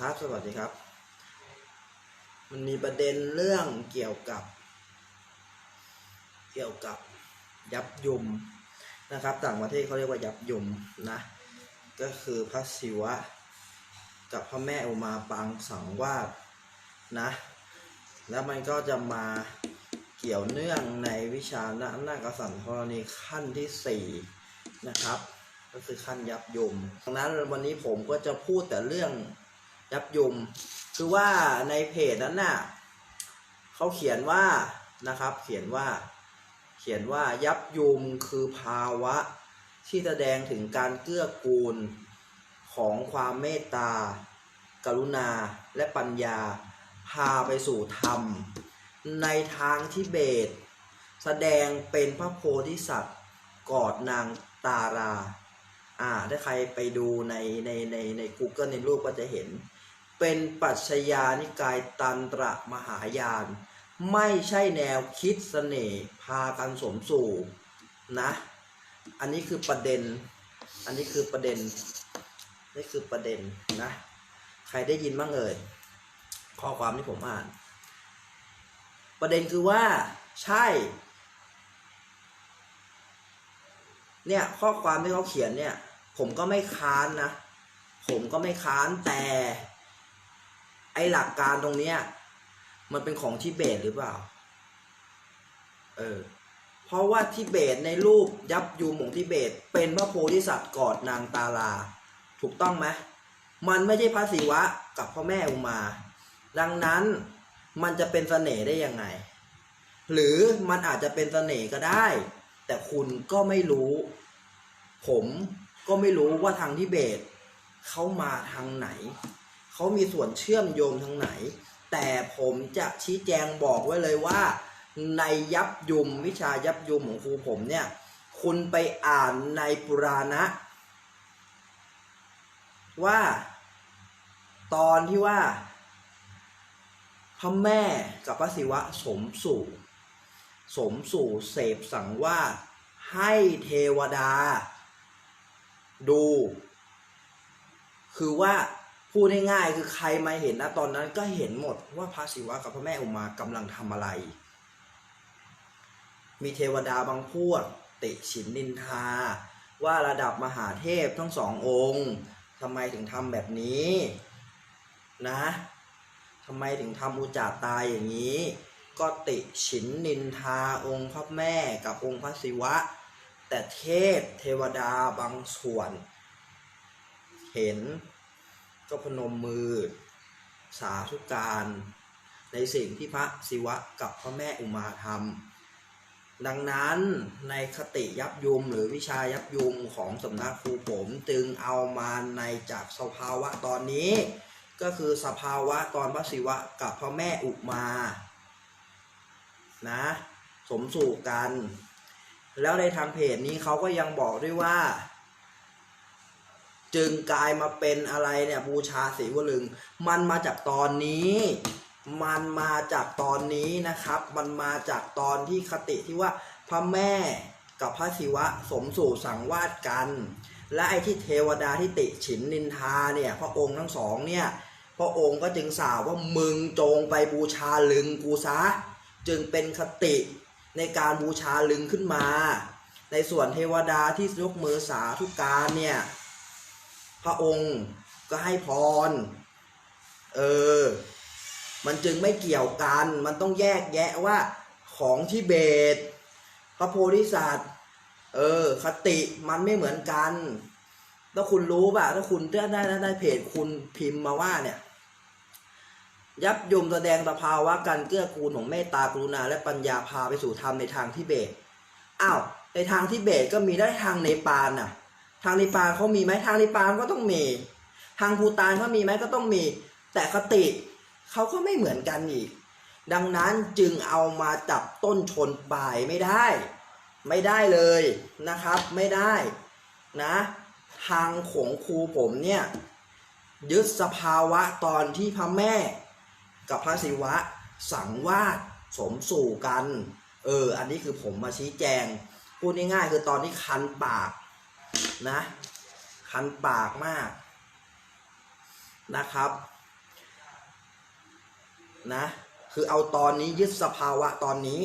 ครับ สวัสดีครับ มันมีประเด็นเรื่องเกี่ยวกับ เกี่ยวกับยับยุมนะครับ ต่างประเทศเขาเรียกว่ายับยุมนะ ก็คือพระศิวะ กับพระแม่อุมาปางสังวาสนะ แล้วมันก็จะมาเกี่ยวเนื่องในวิชานานาฏสันธรณีขั้นที่สี่นะครับก็คือขั้นยับยุมดังนั้นวันนี้ผมก็จะพูดแต่เรื่อง ยับยุม คือว่าในเพจนั้นน่ะเขาเขียนว่านะครับ เขียนว่า เขียนว่ายับยุมคือภาวะที่แสดงถึงการเกื้อกูลของความเมตตา กรุณาและปัญญา พาไปสู่ธรรม ในทางทิเบต แสดงเป็นพระโพธิสัตว์กอดนางตารา อ่า ถ้าใครไปดูในในในใน Google ในรูปก็จะเห็น เป็นปรัชญานิกายตันตระมหายาน ไม่ใช่แนวคิดเสน่ห์พากันสมสู่นะ อันนี้คือประเด็น อันนี้คือประเด็น นี่คือประเด็นนะ ใครได้ยินบ้างเอ่ย ข้อความที่ผมอ่าน ประเด็นคือว่าใช่ เนี่ยข้อความที่เขาเขียนเนี่ย ผมก็ไม่ค้านนะ ผมก็ไม่ค้านแต่ ไอหลักการตรงเนี้ย มันเป็นของทิเบตหรือเปล่า เออ เพราะว่าทิเบตในรูปยับยูมของทิเบต เป็นพระโพธิสัตว์กอดนางตาลา ถูกต้องไหมมันไม่ใช่พระศิวะกับพ่อแม่อุมา ดังนั้นมันจะเป็นเสน่ห์ได้ยังไง หรือมันอาจจะเป็นเสน่ห์ก็ได้ แต่คุณก็ไม่รู้ ผมก็ไม่รู้ว่าทางทิเบตเขามาทางไหน เขามีส่วนเชื่อมโยงทางไหน แต่ผมจะชี้แจงบอกไว้เลยว่า ในยับยุมวิชายับยุมของครูผมเนี่ย คุณไปอ่านในปุราณะ ว่า ตอนที่ว่าพระแม่กับพระศิวะสมสู่ สมสู่เสพสังวาสให้เทวดา ดู คือว่า พูดง่ายๆคือใครมาเห็นนะตอนนั้นก็เห็นหมดว่าพระศิวะกับพระแม่อุมากำลังทำอะไร มีเทวดาบางพวกติฉินนินทา ว่าระดับมหาเทพทั้งสององค์ทำไมถึงทำแบบนี้นะทำไมถึงทำอุจจาตายอย่างนี้ ก็ติฉินนินทาองค์พระแม่กับองค์พระศิวะ แต่เทพเทวดาบางส่วน เห็น ก็พนมมือ สาธุการ ในสิ่งที่พระศิวะกับพระแม่อุมาทำดังนั้นในคติยับยุมหรือวิชายับยุมของสำนักครูผมจึงเอามาในจากสภาวะตอนนี้ ก็คือสภาวะตอนพระศิวะกับพระแม่อุมานะสมสู่กัน แล้วในทางเพจนี้เขาก็ยังบอกด้วยว่า จึงกลายมาเป็นอะไรเนี่ยบูชาศีวลึง มันมาจากตอนนี้ มันมาจากตอนนี้นะครับ มันมาจากตอนที่คติที่ว่าพระแม่กับพระศิวะสมสู่สังวาสกัน และไอ้ที่เทวดาที่ติฉินนินทาเนี่ยพระองค์ทั้งสองเนี่ยพระองค์ก็จึงสาวว่ามึงจงไปบูชาลึงกูซะจึงเป็นคติในการบูชาลึงขึ้นมา ในส่วนเทวดาที่ยกมือสาธุการเนี่ย พระองค์ก็ให้พร เออ มันจึงไม่เกี่ยวกัน มันต้องแยกแยะว่าของทิเบต พระโพธิสัตว์ เออ คติมันไม่เหมือนกัน ถ้าคุณรู้ป่ะ ถ้าคุณได้ได้ได้เพจคุณพิมพ์มาว่าเนี่ย ยับยุมแสดงสภาวะการเกื้อกูลของเมตตากรุณา และปัญญาพาไปสู่ธรรมในทางทิเบต อ้าว ในทางทิเบตก็มีได้ทางเนปาลน่ะ ทางเนปาลเขามีไหมทางเนปาลก็ต้องมี ทางภูตานเขามีไหมก็ต้องมี แต่คติเขาก็ไม่เหมือนกันอีก ดังนั้นจึงเอามาจับต้นชนปลายไม่ได้ ไม่ได้เลยนะครับ ไม่ได้นะ ทางของครูผมเนี่ยยึดสภาวะตอนที่พระแม่ กับพระศิวะสังวาสสมสู่กัน เออ อันนี้คือผมมาชี้แจง พูดง่ายๆคือตอนที่คันปาก นะ คันปากมากนะครับ นะ คือเอาตอนนี้ยึดสภาวะตอนนี้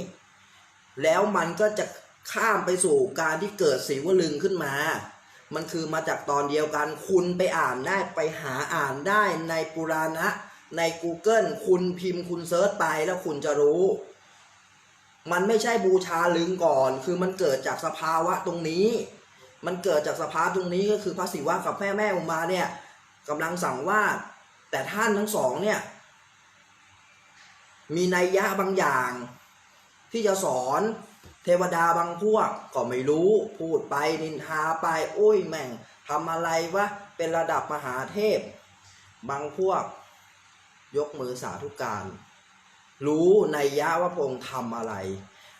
แล้วมันก็จะข้ามไปสู่การที่เกิดสีวลึงขึ้นมา มันคือมาจากตอนเดียวกัน คุณไปอ่านได้ไปหาอ่านได้ในปุราณะใน Google คุณพิมพ์คุณเซิร์ชไปแล้วคุณจะรู้ มันไม่ใช่บูชาลึงก่อน คือมันเกิดจากสภาวะตรงนี้ มันเกิดจากสภาวะตรงนี้ก็คือพระศิวะกับแม่แม่อุมาเนี่ยกำลังสั่งว่าแต่ท่านทั้งสองเนี่ย มีนัยยะบางอย่าง ที่จะสอนเทวดาบางพวกก็ไม่รู้พูดไปนินทาไปโอ้ยแม่งทำอะไรวะเป็นระดับมหาเทพ บางพวก ยกมือสาธุการ รู้นัยยะว่าพระองค์ทำอะไร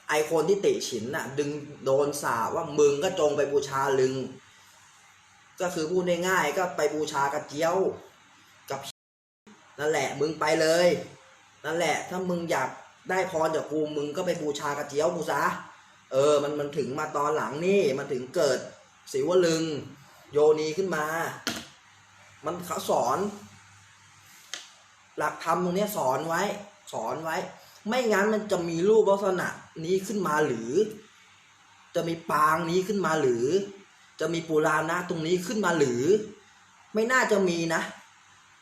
ไอคนที่ติฉินน่ะ ดึงโดนสาว่ามึงก็จงไปบูชาลึง ก็คือพูดง่ายๆก็ไปบูชากระเจียวกับนั่นแหละมึงไปเลย นั่นแหละ ถ้ามึงอยากได้พรจากกูมึงก็ไปบูชากระเจียวกูซะเออ มันมันถึงมาตอนหลังนี่มันถึงเกิดศิวลึง โยนีขึ้นมา มันเขาสอน หลักธรรมตรงนี้สอนไว้ สอนไว้ ไม่งั้นมันจะมีรูปลักษณะ นี้ขึ้นมาหรือ จะมีปางนี้ขึ้นมาหรือ จะมีปุราณะตรงนี้ขึ้นมาหรือ ไม่น่าจะมีนะ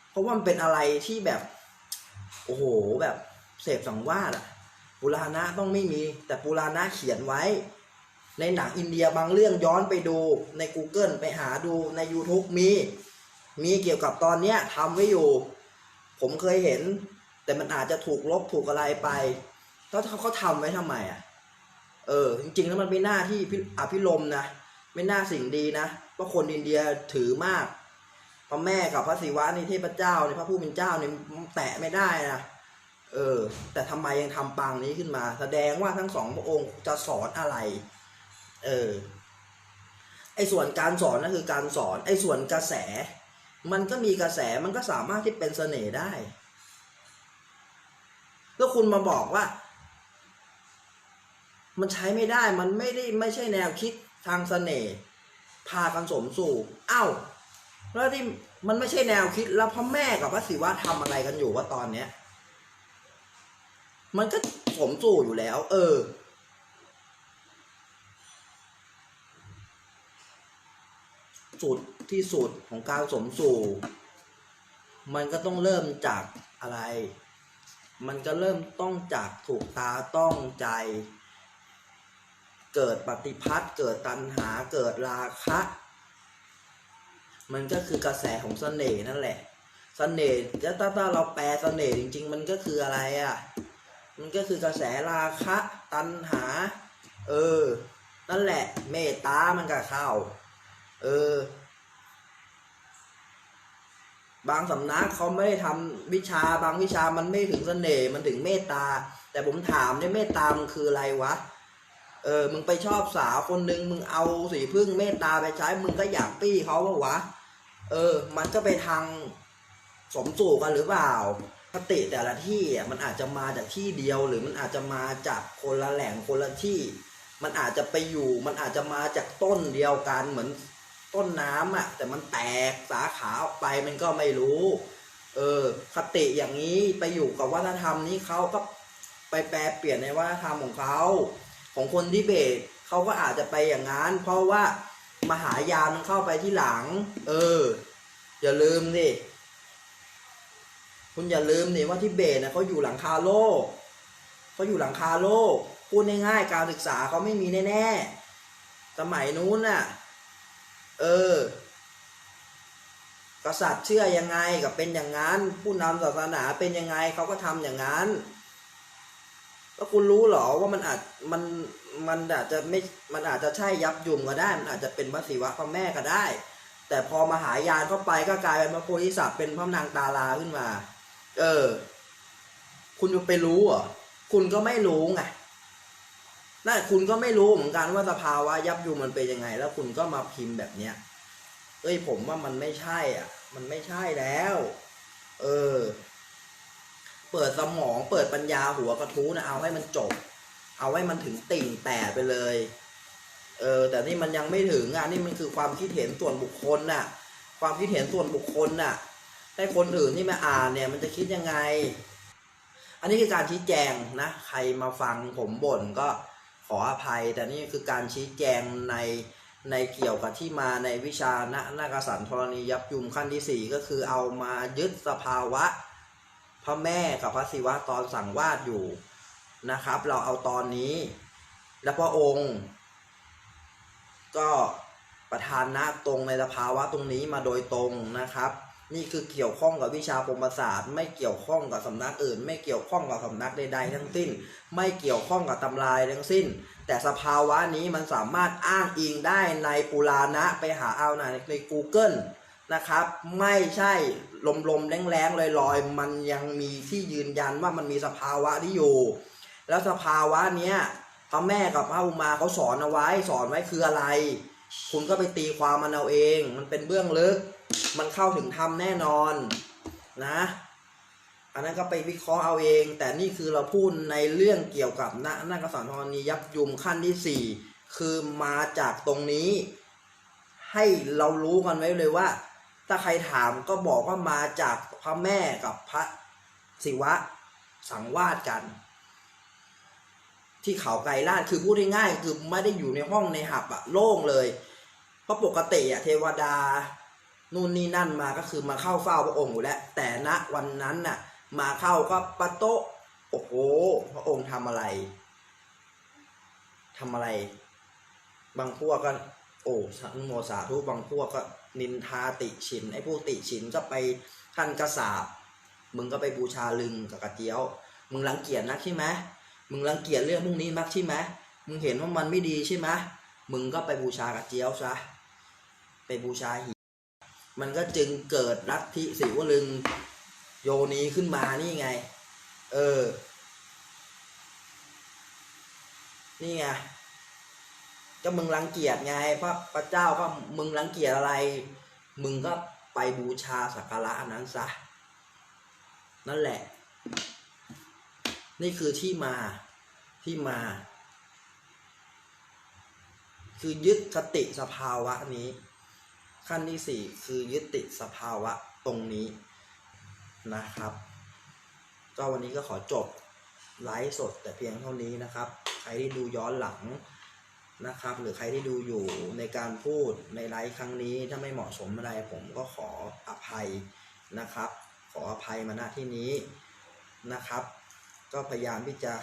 เพราะว่ามันเป็นอะไรที่แบบ โอ้โหแบบเสพสังวาสอะปุราณะต้องไม่มี แต่ปุราณะเขียนไว้ ในหนังอินเดียบางเรื่องย้อนไปดูใน Google ไปหาดูใน YouTube มี มีเกี่ยวกับตอนเนี้ยทำไว้อยู่ ผมเคยเห็น แต่มันอาจจะถูกลบถูกอะไรไป แล้วเขาเขาทำไว้ทำไมอะ เออ จริงๆ แล้วมันไม่น่าที่พิอภิรมนะ ไม่น่าสิ่งดีนะเพราะคนอินเดียถือมาก พระแม่กับพระศิวะในเทพเจ้าในพระผู้เป็นเจ้านี่แตะไม่ได้นะ เออ แต่ทำไมยังทำปางนี้ขึ้นมา แสดงว่าทั้งสองพระองค์จะสอนอะไร เออ ไอ้ส่วนการสอนนั่นคือการสอน ไอ้ส่วนกระแส มันก็มีกระแส มันก็สามารถที่เป็นเสน่ห์ได้ แล้วคุณมาบอกว่า มันใช้ไม่ได้มันไม่ได้ไม่ใช่แนวคิดทางเสน่ห์พากันสมสู่เอ้าแล้วที่มันไม่ใช่แนวคิดแล้วพ่อแม่กับพระศิวะทำอะไรกันอยู่ว่าตอนเนี้ย มันก็สมสู่อยู่แล้ว เออ สุดที่สุดของการสมสู่ มันก็ต้องเริ่มจากอะไร มันก็เริ่มต้องจากถูกตาต้องใจ เกิดปฏิพัทธ์เกิดตัณหาเกิดราคะ มันก็คือกระแสของเสน่ห์นั่นแหละเสน่ห์ถ้าถ้าเราแปลเสน่ห์จริง ๆ มันก็คืออะไรอะ มันก็คือกระแสราคะ ตัณหา เออ นั่นแหละ เมตตามันก็เข้า เออ บางสำนักเขาไม่ได้ทำวิชาบางวิชามันไม่ถึงเสน่ห์มันถึงเมตตา แต่ผมถามเนี่ยเมตตามันคืออะไรวะ เออ มึงไปชอบสาวคนหนึ่งมึงเอาสีพึ่งเมตตาไปใช้ มึงก็อยากปี้เขาปะวะ เออ มันก็ไปทางสมสู่กันหรือเปล่าคติแต่ละที่อะมันอาจจะมาจากที่เดียวหรือมันอาจจะมาจากคนละแหล่งคนละที่ มันอาจจะไปอยู่ มันอาจจะมาจากต้นเดียวกันเหมือนต้นน้ำอะ แต่มันแตกสาขาออกไปมันก็ไม่รู้ เออ คติอย่างนี้ไปอยู่กับวัฒนธรรมนี้เขาก็ไปแปลเปลี่ยนในวัฒนธรรมของเขา ของคนทิเบตเขาก็อาจจะไปอย่างนั้น เพราะว่ามหายานมันเข้าไปที่หลัง เออ อย่าลืมดิคุณอย่าลืมดิว่าทิเบตนะเขาอยู่หลังคาโลกเขาอยู่หลังคาโลกพูดง่ายๆการศึกษาเขาไม่มีแน่ๆสมัยนู้นน่ะ เออ กษัตริย์เชื่อยังไงกับเป็นอย่างนั้น ผู้นำศาสนาเป็นยังไงเขาก็ทำอย่างนั้น แล้วคุณรู้เหรอว่ามันอาจมันมันอาจจะไม่มันอาจจะใช่ยับยุงก็ได้ มันอาจจะเป็นพระศิวะพระแม่ก็ได้ แต่พอมาหายานเข้าไปก็กลายเป็นพระโพธิสัตว์เป็นพระนางตาลาขึ้นมา เออ คุณจะไปรู้เหรอคุณก็ไม่รู้ไงนั่นคุณก็ไม่รู้เหมือนกันว่าสภาวะยับยุงมันเป็นยังไง แล้วคุณก็มาพิมพ์แบบเนี้ยเอ้ยผมว่ามันไม่ใช่ อะ มันไม่ใช่แล้ว เออ เปิดสมองเปิดปัญญาหัวกระทู้นะเอาให้มันจบ เอาให้มันถึงติ่งแตกไปเลย เออ แต่นี่มันยังไม่ถึงอะนี่มันคือความคิดเห็นส่วนบุคคลน่ะ ความคิดเห็นส่วนบุคคลน่ะให้คนอื่นที่มาอ่านเนี่ย มันจะคิดยังไง อันนี้คือการชี้แจงนะ ใครมาฟังผมบ่นก็ขออภัย แต่นี่คือการชี้แจงในในเกี่ยวกับที่มาในวิชาณนากสันธรณียับยุมขั้นที่สี่ก็คือเอามายึดสภาวะ ระแม่กับพระศิวะตอนสั่งวาดอยู่นะครับ เราเอาตอนนี้ และพระองค์ ก็ประทานนะตรงในสภาวะตรงนี้มาโดยตรงนะครับ นี่คือเกี่ยวข้องกับวิชาพรมศาสตร์ไม่เกี่ยวข้องกับสำนักอื่น ไม่เกี่ยวข้องกับสำนักใดๆทั้งสิ้น ไม่เกี่ยวข้องกับตำรายทั้งสิ้น แต่สภาวะนี้มันสามารถอ้างอิงได้ในปุราณะไปหาเอาในใน Google นะครับ ไม่ใช่ ลมๆแรงๆลอยๆ มันยังมีที่ยืนยันว่ามันมีสภาวะที่อยู่ แล้วสภาวะเนี้ยพระแม่กับพระอุมาเขาสอนเอาไว้สอนไว้คืออะไร คุณก็ไปตีความมันเอาเอง มันเป็นเบื้องลึก มันเข้าถึงธรรมแน่นอนนะ อันนั้นก็ไปวิเคราะห์เอาเอง แต่นี่คือเราพูดในเรื่องเกี่ยวกับนะนักสันธรณียับยุมขั้นที่สี่คือมาจากตรงนี้ ให้เรารู้กันไว้เลยว่า ถ้าใครถามก็บอกว่ามาจากพระแม่กับพระศิวะสังวาสกัน ที่เขาไกรลาดคือพูดง่ายๆคือไม่ได้อยู่ในห้องในหับอะโล่งเลยเพราะปกติอะเทวดานู่นนี่นั่นมาก็คือมาเข้าเฝ้าพระองค์อยู่แล้วแต่ณวันนั้นน่ะ มาเข้าก็ปะโตะโอ้โหพระองค์ทำอะไรทำอะไร บางพวกก็ โอ้สันโมสาธุบางพวกก็นินทาติฉินไอ้พวกติฉินก็ไปท่านกระสาบมึงก็ไปบูชาลึงกับกระเจียว มึงรังเกียจนักใช่ไหมมึงรังเกียจเรื่องพวกนี้นักใช่ไหมมึงเห็นว่ามันไม่ดีใช่ไหมมึงก็ไปบูชากระเจียวซะไปบูชาหินมันก็จึงเกิดลัทธิสิวลึงโยนีขึ้นมานี่ไง เออ นี่ไง ก็มึงรังเกียจไงพระพระเจ้าก็มึงรังเกียจอะไร มึงก็ไปบูชาสักการะอันนั้นซะนั่นแหละ นี่คือที่มาที่มา คือยึดคติสภาวะนี้ ขั้นที่สี่คือยึดติดสภาวะตรงนี้นะครับ ก็วันนี้ก็ขอจบไลฟ์สดแต่เพียงเท่านี้นะครับ ใครที่ดูย้อนหลัง นะครับ หรือใครที่ดูอยู่ในการพูดในไลฟ์ครั้งนี้ถ้าไม่เหมาะสมอะไรผมก็ขออภัยนะครับ ขออภัยมาณที่นี้นะครับ ก็พยายามที่จะ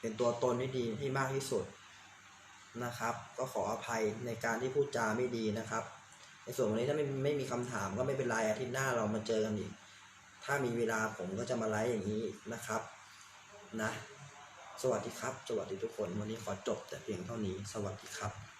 เป็นตัวตนที่ดีให้มากที่สุดนะครับ ก็ขออภัยในการที่พูดจาไม่ดีนะครับ ในส่วนวันนี้ถ้าไม่ไม่มีคำถามก็ไม่เป็นไรอาทิตย์หน้าเรามาเจอกันอีก ถ้ามีเวลาผมก็จะมาไลฟ์อย่างนี้นะครับนะ สวัสดีครับ สวัสดีทุกคน วันนี้ขอจบแต่เพียงเท่านี้ สวัสดีครับ